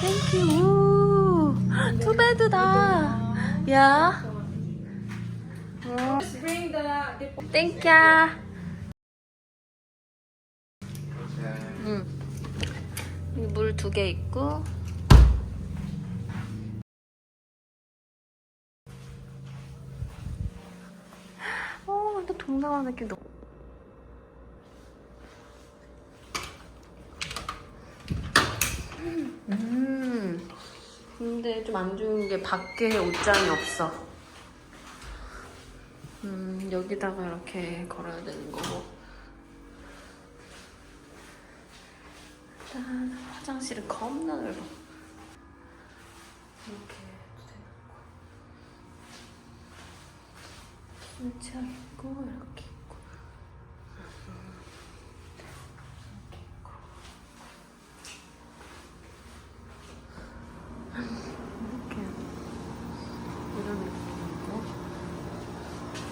땡큐. 투베드다. 야. 어. 땡큐. 응. 물두 개 있고. 어, 동남아 느낌 너무. 음. 근데 좀 안 좋은 게 밖에 옷장이 없어. 음, 여기다가 이렇게 걸어야 되는 거고. 일단 화장실은 겁나 넓어. 이렇게 술취향 있고, 이렇게 있고. 이렇게 있고. 이렇게 이런 느낌이고.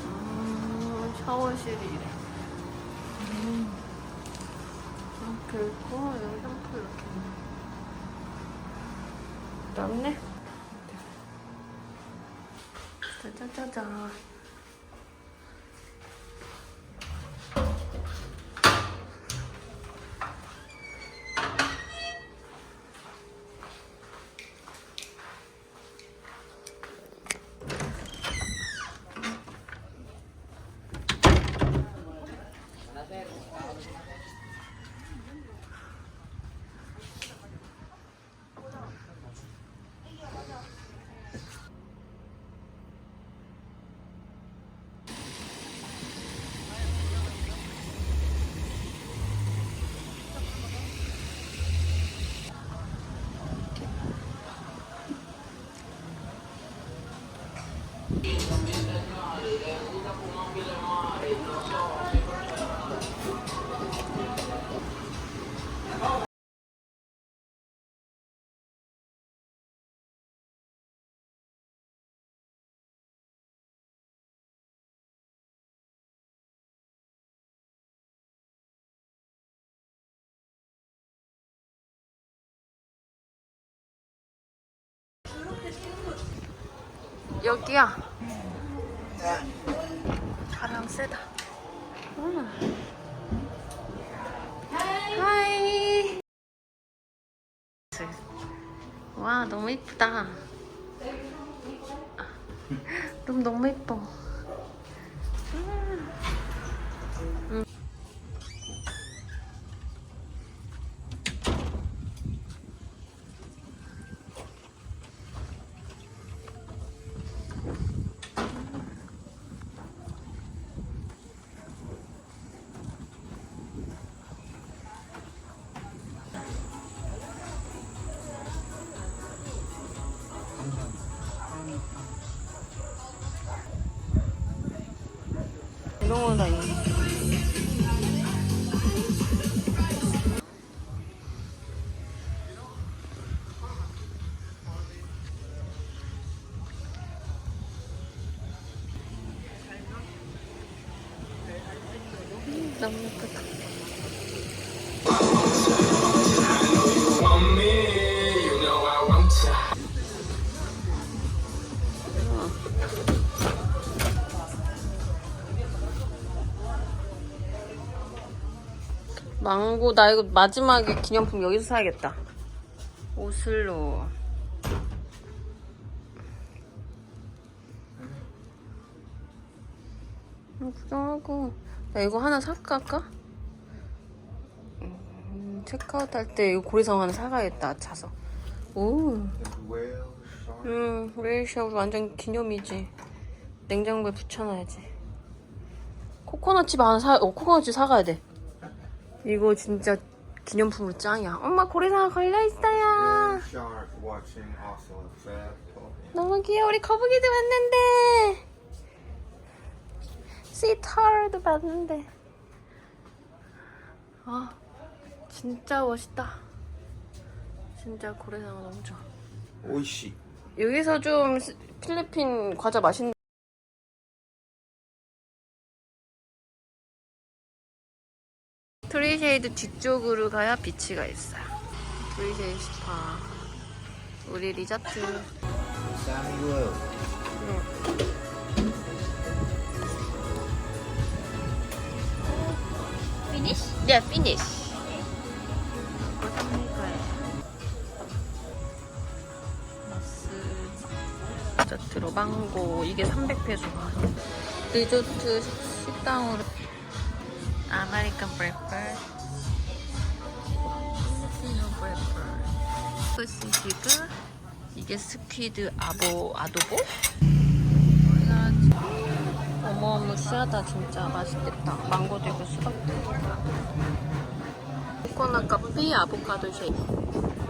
아, 샤워실이 이래. 음, 이렇게 있고 여기 샴푸 이렇게. 있네? 넓네. 짜자자자 여기야. 바람 세다. 음. 하이. 와 너무 이쁘다. 룸 너무 이뻐. 이런 거다 있네. 너무 예 망고 나 이거 마지막에 기념품 여기서 사야겠다. 오슬로. 음, 구경하고 나 이거 하나 살까 할까? 음, 체크아웃 할 때 이거 고리성 하나 사가야겠다 차서. 오. 음, 레이샤 완전 기념이지. 냉장고에 붙여놔야지. 코코넛칩 하나 사, 어, 코코넛칩 사가야 돼. 이거 진짜 기념품으로 짱이야. 엄마 고래상 걸려있어요. 너무 귀여워. 우리 거북이도 봤는데. 시타르도 봤는데. 아, 진짜 멋있다. 진짜 고래상어 너무 좋아. 오이시. 여기서 좀 스- 필리핀 과자 맛있는 트리쉐이드 뒤쪽으로 가야 비치가 있어요. 트리쉐이드 스파. 우리 리조트. 네. 이거 삼릴 거예요. 마스 디저트로 망고 이게 300페소가 리조트 식당으로 아메리칸 브레퍼 필 소시지그 이게 스퀴드 아보 아도보? 어마무시하다 진짜. 맛있겠다. 망고도 있고 수박도 코코넛 커피 아보카도 쉐이크